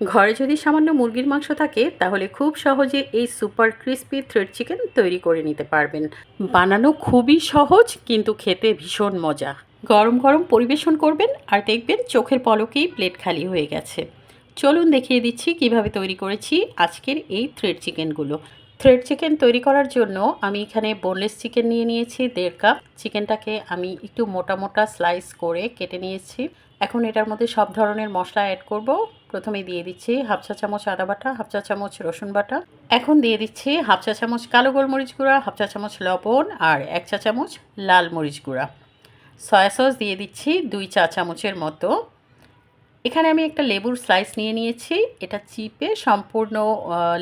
ঘরে যদি সামান্য মুরগির মাংস থাকে, তাহলে খুব সহজে এই সুপার ক্রিস্পি থ্রেড চিকেন তৈরি করে নিতে পারবেন। বানানো খুবই সহজ, কিন্তু খেতে ভীষণ মজা। গরম গরম পরিবেশন করবেন আর দেখবেন চোখের পলকেই প্লেট খালি হয়ে গেছে। চলুন দেখিয়ে দিচ্ছি কীভাবে তৈরি করেছি আজকের এই থ্রেড চিকেনগুলো। থ্রেড চিকেন তৈরি করার জন্য আমি এখানে বোনলেস চিকেন নিয়ে নিয়েছি, দেড় কাপ। চিকেনটাকে আমি একটু মোটা মোটা স্লাইস করে কেটে নিয়েছি। এখন এটার মধ্যে সব ধরনের মশলা অ্যাড করব। প্রথমে দিয়ে দিচ্ছি হাফ চা চামচ আদা বাটা, হাফ চা চামচ রসুন বাটা। এখন দিয়ে দিচ্ছি হাফ চা চামচ কালো গোলমরিচ গুঁড়া, হাফ চা চামচ লবণ আর এক চা চামচ লাল মরিচ গুঁড়া। সয়া সস দিয়ে দিচ্ছি দুই চা চামচের মতো। এখানে আমি একটা লেবুর স্লাইস নিয়ে নিয়েছি। এটা চিপে সম্পূর্ণ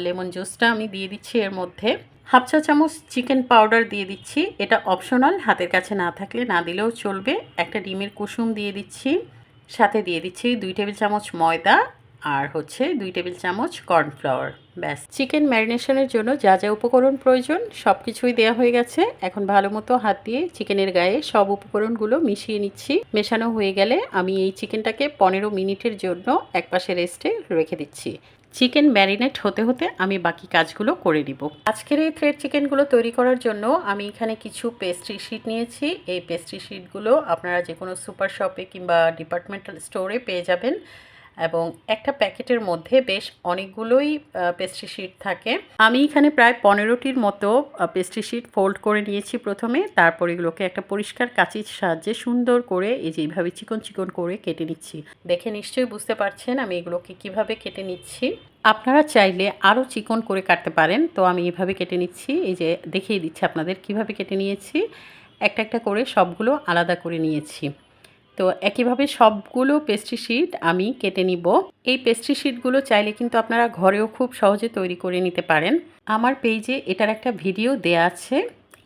লেমন জুসটা আমি দিয়ে দিচ্ছি এর মধ্যে। হাফ চা চামচ চিকেন পাউডার দিয়ে দিচ্ছি। এটা অপশনাল হাতের কাছে না থাকলে না দিলেও চলবে। একটা ডিমের কুসুম দিয়ে দিচ্ছি। সাথে দিয়ে দিচ্ছি দুই টেবিল চামচ ময়দা। আর হচ্ছে দুই টেবিল চামচ কর্নফ্লাওয়ার। ব্যাস। চিকেন ম্যারিনেশনের জন্য যা যা উপকরণ প্রয়োজন সব কিছুই দেওয়া হয়ে গেছে। এখন ভালো মতো হাত দিয়ে চিকেনের গায়ে সব উপকরণগুলো মিশিয়ে নিচ্ছি। মেশানো হয়ে গেলে আমি এই চিকেনটাকে পনেরো মিনিটের জন্য একপাশে রেস্টে রেখে দিচ্ছি। চিকেন ম্যারিনেট হতে হতে আমি বাকি কাজগুলো করে নিব। আজকের এই থ্রেড চিকেনগুলো তৈরি করার জন্য আমি এখানে কিছু পেস্ট্রি শিট নিয়েছি। এই পেস্ট্রি শিটগুলো আপনারা যে কোনো সুপার শপে কিংবা ডিপার্টমেন্টাল স্টোরে পেয়ে যাবেন। এবং একটা প্যাকেটের মধ্যে বেশ অনেকগুলোই পেস্ট্রি শিট থাকে। আমি এখানে প্রায় পনেরোটির মতো পেস্ট্রি শিট ফোল্ড করে নিয়েছি প্রথমে। তারপর এগুলোকে একটা পরিষ্কার কাঁচির সাহায্যে সুন্দর করে এই যে এইভাবে চিকন চিকন করে কেটে নিচ্ছি। দেখে নিশ্চয়ই বুঝতে পারছেন আমি এগুলোকে কীভাবে কেটে নিচ্ছি। আপনারা চাইলে আরও চিকন করে কাটতে পারেন। তো আমি এভাবে কেটে নিচ্ছি। এই যে দেখিয়ে দিচ্ছি আপনাদের কীভাবে কেটে নিয়েছি। একটা একটা করে সবগুলো আলাদা করে নিয়েছি। তো একইভাবে সবগুলো পেস্ট্রি শিট আমি কেটে নিব। এই পেস্ট্রি শিটগুলো চাইলে কিন্তু আপনারা ঘরেও খুব সহজে তৈরি করে নিতে পারেন। আমার পেজে এটার একটা ভিডিও দেয়া আছে।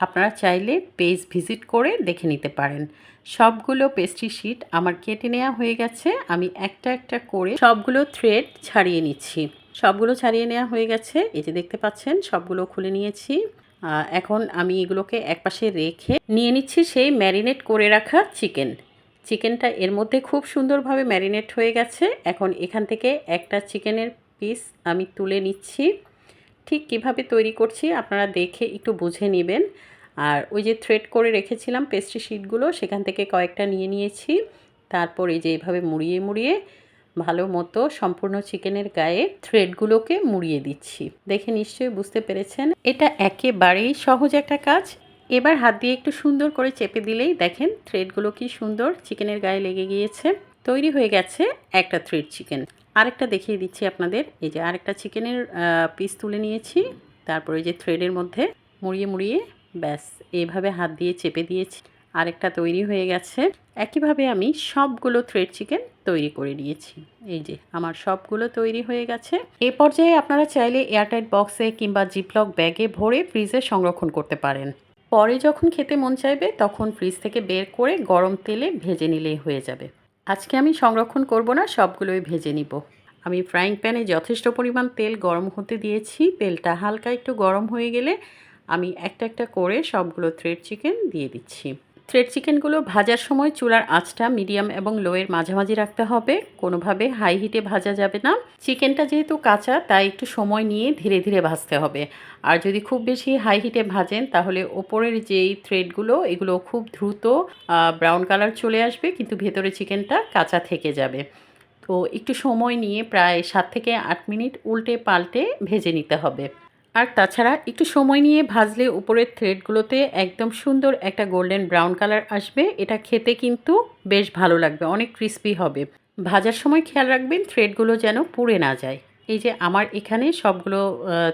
আপনারা চাইলে পেজ ভিজিট করে দেখে নিতে পারেন। সবগুলো পেস্ট্রি শিট আমার কেটে নেওয়া হয়ে গেছে। আমি একটা একটা করে সবগুলো থ্রেড ছাড়িয়ে নিচ্ছি। সবগুলো ছাড়িয়ে নেওয়া হয়ে গেছে। এই যে দেখতে পাচ্ছেন, সবগুলো খুলে নিয়েছি। এখন আমি এগুলোকে একপাশে রেখে নিয়ে নিচ্ছি সেই ম্যারিনেট করে রাখা চিকেন চিকেনটা এর মধ্যে খুব সুন্দরভাবে ম্যারিনেট হয়ে গেছে। এখন এখান থেকে একটা চিকেনের পিস আমি তুলে নিচ্ছি। ঠিক কীভাবে তৈরি করছি আপনারা দেখে একটু বুঝে নেবেন। আর ওই যে থ্রেড করে রেখেছিলাম পেস্ট্রি শিটগুলো সেখান থেকে কয়েকটা নিয়ে নিয়েছি। তারপর এই যে এইভাবে মুড়িয়ে মুড়িয়ে ভালো মতো সম্পূর্ণ চিকেনের গায়ে থ্রেডগুলোকে মুড়িয়ে দিচ্ছি। দেখে নিশ্চয়ই বুঝতে পেরেছেন। এটা একেবারেই সহজ একটা কাজ। এবার হাত দিয়ে একটু সুন্দর করে চেপে দিলেই দেখেন থ্রেডগুলো কি সুন্দর চিকেনের গায়ে লেগে গিয়েছে। তৈরি হয়ে গেছে একটা থ্রেড চিকেন। আরেকটা দেখিয়ে দিচ্ছি আপনাদের। এই যে আরেকটা চিকেনের পিস তুলে নিয়েছি। তারপরে যে থ্রেডের মধ্যে মুড়িয়ে মুড়িয়ে ব্যাস এইভাবে হাত দিয়ে চেপে দিয়েছি। আরেকটা তৈরি হয়ে গেছে। একইভাবে আমি সবগুলো থ্রেড চিকেন তৈরি করে নিয়েছি। এই যে আমার সবগুলো তৈরি হয়ে গেছে। এ পর্যায়ে আপনারা চাইলে এয়ারটাইট বক্সে কিংবা জিপলক ব্যাগে ভরে ফ্রিজে সংরক্ষণ করতে পারেন। পরে যখন খেতে মন চাইবে, তখন ফ্রিজ থেকে বের করে গরম তেলে ভেজে নিলেই হয়ে যাবে। আজকে আমি সংরক্ষণ করব না, সবগুলোই ভেজে নিব। আমি ফ্রাইং প্যানে যথেষ্ট পরিমাণ তেল গরম হতে দিয়েছি। তেলটা হালকা একটু গরম হয়ে গেলে আমি একটা একটা করে সবগুলো থ্রেড চিকেন দিয়ে দিচ্ছি। থ্রেড চিকেনগুলো ভাজার সময় চুলার আঁচটা মিডিয়াম এবং লোয়ের মাঝামাঝি রাখতে হবে। কোনোভাবে হাই হিটে ভাজা যাবে না। চিকেনটা যেহেতু কাঁচা, তাই একটু সময় নিয়ে ধীরে ধীরে ভাজতে হবে। আর যদি খুব বেশি হাই হিটে ভাজেন, তাহলে ওপরের যেই থ্রেডগুলো এগুলো খুব দ্রুত ব্রাউন কালার চলে আসবে, কিন্তু ভেতরে চিকেনটা কাঁচা থেকে যাবে। তো একটু সময় নিয়ে প্রায় সাত থেকে আট মিনিট উল্টে পাল্টে ভেজে নিতে হবে। আর তাছাড়া একটু সময় নিয়ে ভাজলে উপরের থ্রেডগুলোতে একদম সুন্দর একটা গোল্ডেন ব্রাউন কালার আসবে। এটা খেতে কিন্তু বেশ ভালো লাগবে, অনেক ক্রিস্পি হবে। ভাজার সময় খেয়াল রাখবেন, থ্রেডগুলো যেন পুড়ে না যায়। এই যে আমার এখানে সবগুলো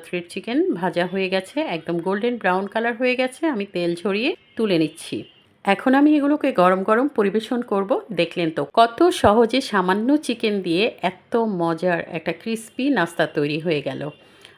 থ্রেড চিকেন ভাজা হয়ে গেছে, একদম গোল্ডেন ব্রাউন কালার হয়ে গেছে। আমি তেল ঝরিয়ে তুলে নিচ্ছি। এখন আমি এগুলোকে গরম গরম পরিবেশন করব, দেখলেন তো। কত সহজে সামান্য চিকেন দিয়ে এত মজার একটা ক্রিস্পি নাস্তা তৈরি হয়ে গেল।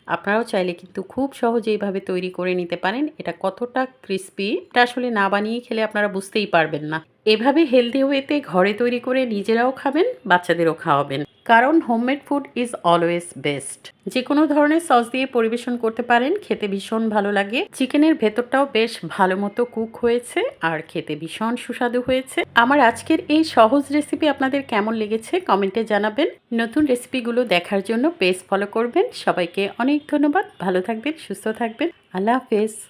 আপনারাও চাইলে কিন্তু খুব সহজে এইভাবে তৈরি করে নিতে পারেন। এটা কতটা ক্রিস্পি এটা আসলে না বানিয়ে খেলে আপনারা বুঝতেই পারবেন না। এভাবে হেলদি ওয়েতে ঘরে তৈরি করে নিজেরাও খাবেন, বাচ্চাদেরও খাওয়াবেন। কারণ homemade food is always best. যে কোনো ধরনের সস দিয়ে পরিবেশন করতে পারেন, খেতে ভীষণ ভালো লাগে। চিকেনের ভেতরটাও বেশ ভালো মতো কুক হয়েছে আর খেতে ভীষণ সুস্বাদু হয়েছে। আমার আজকের এই সহজ রেসিপি আপনাদের কেমন লেগেছে কমেন্টে জানাবেন। নতুন রেসিপিগুলো দেখার জন্য পেজ ফলো করবেন। সবাইকে অনেক ধন্যবাদ। ভালো থাকবেন, সুস্থ থাকবেন। আল্লাহ হাফেজ।